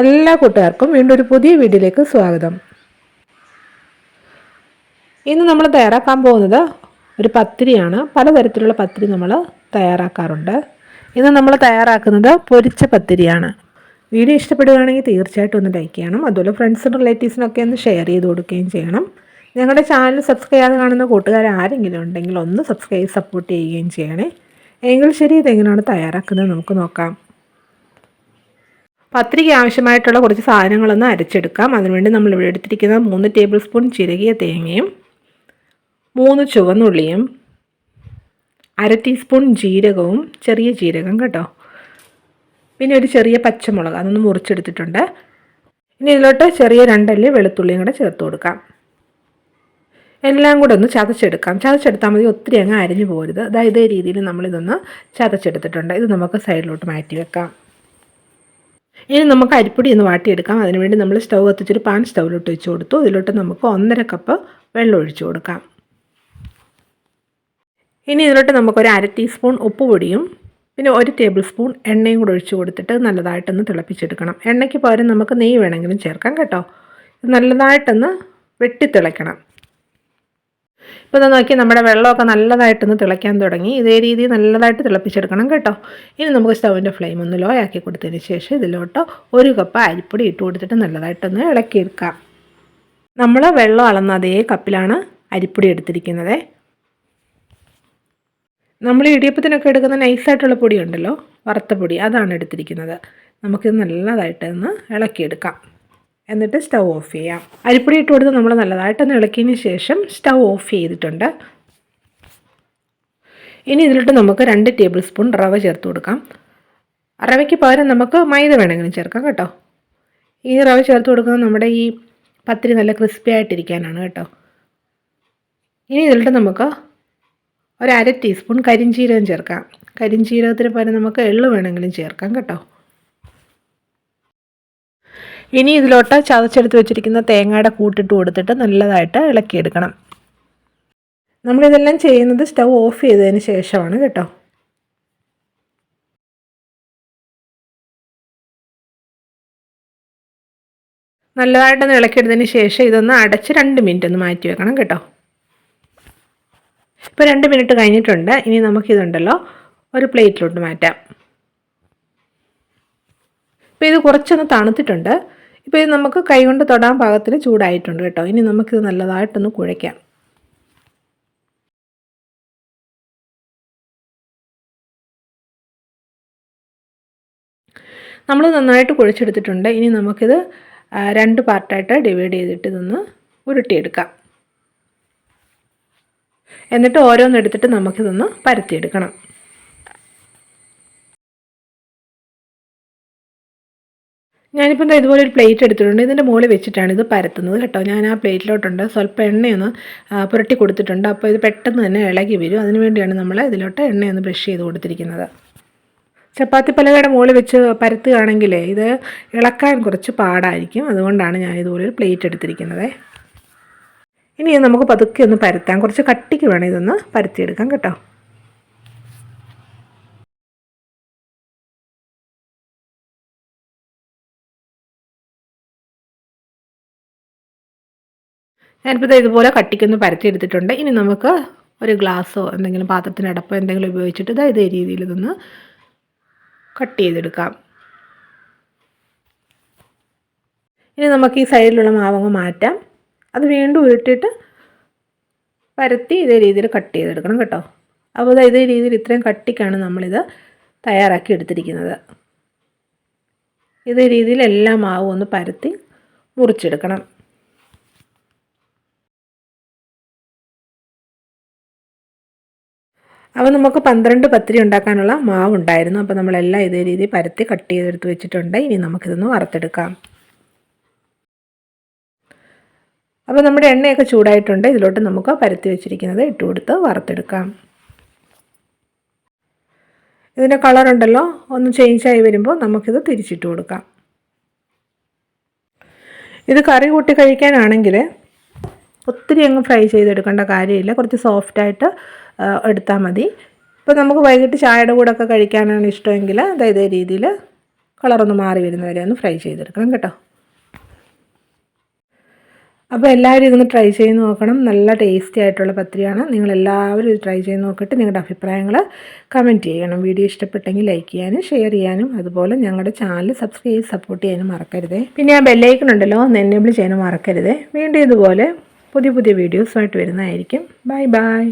എല്ലാ കൂട്ടുകാർക്കും വീണ്ടും ഒരു പുതിയ വീഡിയോയിലേക്ക് സ്വാഗതം. ഇന്ന് നമ്മൾ തയ്യാറാക്കാൻ പോകുന്നത് ഒരു പത്തിരിയാണ്. പലതരത്തിലുള്ള പത്തിരി നമ്മൾ തയ്യാറാക്കാറുണ്ട്. ഇന്ന് നമ്മൾ തയ്യാറാക്കുന്നത് പൊരിച്ച പത്തിരിയാണ്. വീഡിയോ ഇഷ്ടപ്പെടുകയാണെങ്കിൽ തീർച്ചയായിട്ടും ഒന്ന് ലൈക്ക് ചെയ്യണം. അതുപോലെ ഫ്രണ്ട്സിനും റിലേറ്റീവ്സിനൊക്കെ ഒന്ന് ഷെയർ ചെയ്ത് കൊടുക്കുകയും ചെയ്യണം. ഞങ്ങളുടെ ചാനൽ സബ്സ്ക്രൈബ് ചെയ്യാതെ കാണുന്ന കൂട്ടുകാർ ആരെങ്കിലും ഉണ്ടെങ്കിൽ ഒന്ന് സബ്സ്ക്രൈബ് സപ്പോർട്ട് ചെയ്യുകയും ചെയ്യണേ. എങ്കിൽ ശരി ഇതെങ്ങനെയാണ് തയ്യാറാക്കുന്നത് നമുക്ക് നോക്കാം. പത്രിക ആവശ്യമായിട്ടുള്ള കുറച്ച് സാധനങ്ങളൊന്ന് അരച്ചെടുക്കാം. അതിനുവേണ്ടി നമ്മൾ ഇവിടെ എടുത്തിരിക്കുന്നത് മൂന്ന് ടേബിൾ സ്പൂൺ ചിരകിയ തേങ്ങയും മൂന്ന് ചുവന്നുള്ളിയും അര ടീസ്പൂൺ ജീരകവും ചെറിയ ജീരകം കേട്ടോ. പിന്നെ ഒരു ചെറിയ പച്ചമുളക് അതൊന്ന് മുറിച്ചെടുത്തിട്ടുണ്ട്. ഇനി ഇതിലോട്ട് ചെറിയ രണ്ടല്ലി വെളുത്തുള്ളിയും കൂടെ ചേർത്ത് കൊടുക്കാം. എല്ലാം കൂടെ ഒന്ന് ചതച്ചെടുക്കാം. ചതച്ചെടുത്താൽ മതി ഒത്തിരി അങ്ങ് അരിഞ്ഞു പോരുത്. അതായത് രീതിയിൽ നമ്മളിതൊന്ന് ചതച്ചെടുത്തിട്ടുണ്ട്. ഇത് നമുക്ക് സൈഡിലോട്ട് മാറ്റി വെക്കാം. ഇനി നമുക്ക് അരിപ്പൊടി ഒന്ന് വാട്ടിയെടുക്കാം. അതിനുവേണ്ടി നമ്മൾ സ്റ്റൗ കത്തിച്ചൊരു പാൻ സ്റ്റൗവിലോട്ട് വെച്ച് കൊടുത്തു. ഇതിലോട്ട് നമുക്ക് ഒന്നര കപ്പ് വെള്ളം ഒഴിച്ചു കൊടുക്കാം. ഇനി ഇതിലോട്ട് നമുക്കൊരു അര ടീസ്പൂൺ ഉപ്പ് പൊടിയും പിന്നെ ഒരു ടേബിൾ സ്പൂൺ എണ്ണയും കൂടെ ഒഴിച്ചു കൊടുത്തിട്ട് നല്ലതായിട്ടൊന്ന് തിളപ്പിച്ചെടുക്കണം. എണ്ണയ്ക്ക് പകരം നമുക്ക് നെയ്യ് വേണമെങ്കിലും ചേർക്കാം കേട്ടോ. നല്ലതായിട്ടൊന്ന് വെട്ടിത്തിളയ്ക്കണം. ഇപ്പോൾ ഇത് നോക്കി നമ്മുടെ വെള്ളമൊക്കെ നല്ലതായിട്ടൊന്ന് തിളയ്ക്കാൻ തുടങ്ങി. ഇതേ രീതിയിൽ നല്ലതായിട്ട് തിളപ്പിച്ചെടുക്കണം കേട്ടോ. ഇനി നമുക്ക് സ്റ്റൗവിന്റെ ഫ്ലെയിം ഒന്ന് ലോ ആക്കി കൊടുത്തതിന് ശേഷം ഇതിലോട്ട് ഒരു കപ്പ് അരിപ്പൊടി ഇട്ട് കൊടുത്തിട്ട് നല്ലതായിട്ടൊന്ന് ഇളക്കിയെടുക്കാം. നമ്മൾ വെള്ളം അളന്ന അതേ കപ്പിലാണ് അരിപ്പൊടി എടുത്തിരിക്കുന്നത്. നമ്മൾ ഇടിയപ്പത്തിനൊക്കെ എടുക്കുന്ന നൈസായിട്ടുള്ള പൊടിയുണ്ടല്ലോ വറുത്ത പൊടി അതാണ് എടുത്തിരിക്കുന്നത്. നമുക്കിത് നല്ലതായിട്ടൊന്ന് ഇളക്കിയെടുക്കാം. എന്നിട്ട് സ്റ്റൗ ഓഫ് ചെയ്യാം. അരിപ്പൊടി ഇട്ട് കൊടുത്ത് നമ്മൾ നല്ലതായിട്ടൊന്ന് ഇളക്കിയതിന് ശേഷം സ്റ്റൗ ഓഫ് ചെയ്തിട്ടുണ്ട്. ഇനി ഇതിലിട്ട് നമുക്ക് രണ്ട് ടേബിൾ സ്പൂൺ റവ ചേർത്ത് കൊടുക്കാം. റവയ്ക്ക് പകരം നമുക്ക് മൈദ വേണമെങ്കിലും ചേർക്കാം കേട്ടോ. ഈ റവ ചേർത്ത് കൊടുക്കുന്നത് നമ്മുടെ ഈ പത്തിരി നല്ല ക്രിസ്പി ആയിട്ടിരിക്കാനാണ് കേട്ടോ. ഇനി ഇതിലിട്ട് നമുക്ക് ഒരു അര ടീസ്പൂൺ കരിഞ്ചീരകം ചേർക്കാം. കരിഞ്ചീരകത്തിന് പകരം നമുക്ക് എള്ള് വേണമെങ്കിലും ചേർക്കാം കേട്ടോ. ഇനി ഇതിലോട്ട് ചതച്ചെടുത്ത് വെച്ചിരിക്കുന്ന തേങ്ങയുടെ കൂട്ടിട്ട് കൊടുത്തിട്ട് നല്ലതായിട്ട് ഇളക്കിയെടുക്കണം. നമ്മളിതെല്ലാം ചെയ്യുന്നത് സ്റ്റൗ ഓഫ് ചെയ്തതിന് ശേഷമാണ് കേട്ടോ. നല്ലതായിട്ടൊന്ന് ഇളക്കിയെടുത്തതിന് ശേഷം ഇതൊന്ന് അടച്ച് രണ്ട് മിനിറ്റ് ഒന്ന് മാറ്റി വെക്കണം കേട്ടോ. ഇപ്പോൾ രണ്ട് മിനിറ്റ് കഴിഞ്ഞിട്ടുണ്ട്. ഇനി നമുക്കിതുണ്ടല്ലോ ഒരു പ്ലേറ്റിലോട്ട് മാറ്റാം. ഇപ്പോൾ ഇത് കുറച്ചൊന്ന് തണുത്തിട്ടുണ്ട്. ഇപ്പോൾ ഇത് നമുക്ക് കൈകൊണ്ട് തൊടാൻ പാകത്തിൽ ചൂടായിട്ടുണ്ട് കേട്ടോ. ഇനി നമുക്കിത് നല്ലതായിട്ടൊന്ന് കുഴയ്ക്കാം. നമ്മൾ നന്നായിട്ട് കുഴച്ചെടുത്തിട്ടുണ്ട്. ഇനി നമുക്കിത് രണ്ട് പാർട്ടായിട്ട് ഡിവൈഡ് ചെയ്തിട്ട് ഇതൊന്ന് ഉരുട്ടിയെടുക്കാം. എന്നിട്ട് ഓരോന്നെടുത്തിട്ട് നമുക്കിതൊന്ന് പരത്തിയെടുക്കണം. ഞാനിപ്പോൾ ഇതുപോലെ ഒരു പ്ലേറ്റ് എടുത്തിട്ടുണ്ട്. ഇതിന്റെ മുകളിൽ വെച്ചിട്ടാണ് ഇത് പരത്തുന്നത് കേട്ടോ. ഞാൻ ആ പ്ലേറ്റിലോട്ടുണ്ട്. സ്വല്പം എണ്ണയൊന്ന് പുരട്ടി കൊടുത്തിട്ടുണ്ട്. അപ്പോൾ ഇത് പെട്ടെന്ന് തന്നെ ഇളകി വരും. അതിന് വേണ്ടിയാണ് നമ്മൾ ഇതിലോട്ട് എണ്ണയൊന്ന് ബ്രഷ് ചെയ്ത് കൊടുത്തിരിക്കുന്നത്. ചപ്പാത്തി പലകയുടെ മുകളിൽ വെച്ച് പരത്തുകയാണെങ്കിൽ ഇത് ഇളക്കാൻ കുറച്ച് പാടായിരിക്കും. അതുകൊണ്ടാണ് ഞാൻ ഇതുപോലെ ഒരു പ്ലേറ്റ് എടുത്തിരിക്കുന്നത്. ഇനി നമുക്ക് പതുക്കെ ഒന്ന് പരത്താം. കുറച്ച് കട്ടിക്ക് വേണം ഇതൊന്ന് പരത്തിയെടുക്കാം കേട്ടോ. ഞാനിപ്പോൾ ഇതുപോലെ കട്ടിക്കൊന്ന് പരത്തിയെടുത്തിട്ടുണ്ട്. ഇനി നമുക്ക് ഒരു ഗ്ലാസ്സോ എന്തെങ്കിലും പാത്രത്തിനടപ്പോ എന്തെങ്കിലും ഉപയോഗിച്ചിട്ട് ഇതാ ഇതേ രീതിയിൽ ഇതൊന്ന് കട്ട് ചെയ്തെടുക്കാം. ഇനി നമുക്ക് ഈ സൈഡിലുള്ള മാവങ്ങ് മാറ്റാം. അത് വീണ്ടും ഉരുട്ടിയിട്ട് പരത്തി ഇതേ രീതിയിൽ കട്ട് ചെയ്തെടുക്കണം കേട്ടോ. അപ്പോൾ ഇതേ രീതിയിൽ ഇത്രയും കട്ടിക്കാണ് നമ്മളിത് തയ്യാറാക്കി എടുത്തിരിക്കുന്നത്. ഇതേ രീതിയിൽ എല്ലാ മാവും ഒന്ന് പരത്തി മുറിച്ചെടുക്കണം. അപ്പോൾ നമുക്ക് പന്ത്രണ്ട് പത്തിരി ഉണ്ടാക്കാനുള്ള മാവ് ഉണ്ടായിരുന്നു അപ്പോൾ നമ്മളെല്ലാം ഇതേ രീതിയിൽ പരത്തി കട്ട് ചെയ്തെടുത്ത് വെച്ചിട്ടുണ്ട്. ഇനി നമുക്കിതൊന്ന് വറുത്തെടുക്കാം. അപ്പോൾ നമ്മുടെ എണ്ണയൊക്കെ ചൂടായിട്ടുണ്ട്. ഇതിലോട്ട് നമുക്ക് പരത്തി വെച്ചിരിക്കുന്നത് ഇട്ട് കൊടുത്ത് വറുത്തെടുക്കാം. ഇതിന്റെ കളറുണ്ടല്ലോ ഒന്ന് ചേഞ്ചായി വരുമ്പോൾ നമുക്കിത് തിരിച്ചിട്ട് കൊടുക്കാം. ഇത് കറി കൂട്ടി കഴിക്കാനാണെങ്കിൽ ഒത്തിരി അങ്ങ് ഫ്രൈ ചെയ്തെടുക്കേണ്ട കാര്യമില്ല. കുറച്ച് സോഫ്റ്റായിട്ട് എടുത്താൽ മതി. ഇപ്പോൾ നമുക്ക് വൈകിട്ട് ചായയുടെ കൂടെ ഒക്കെ കഴിക്കാനാണ് ഇഷ്ടമെങ്കിൽ അതായത് രീതിയിൽ കളറൊന്ന് മാറി വരുന്നവരെ ഒന്ന് ഫ്രൈ ചെയ്തെടുക്കണം കേട്ടോ. അപ്പോൾ എല്ലാവരും ഇതൊന്ന് ട്രൈ ചെയ്ത് നോക്കണം. നല്ല ടേസ്റ്റി ആയിട്ടുള്ള പത്രിയാണ് നിങ്ങൾ എല്ലാവരും ഇത് ട്രൈ ചെയ്ത് നോക്കിയിട്ട് നിങ്ങളുടെ അഭിപ്രായങ്ങൾ കമന്റ് ചെയ്യണം. വീഡിയോ ഇഷ്ടപ്പെട്ടെങ്കിൽ ലൈക്ക് ചെയ്യാനും ഷെയർ ചെയ്യാനും അതുപോലെ ഞങ്ങളുടെ ചാനൽ സബ്സ്ക്രൈബ് ചെയ്ത് സപ്പോർട്ട് ചെയ്യാനും മറക്കരുതേ. പിന്നെ ആ ബെല്ലൈക്കൺ ഉണ്ടല്ലോ ഒന്ന് എനേബിൾ ചെയ്യാനും മറക്കരുതേ. വീണ്ടും ഇതുപോലെ പുതിയ പുതിയ വീഡിയോസുമായിട്ട് വരുന്നതായിരിക്കും. Bye bye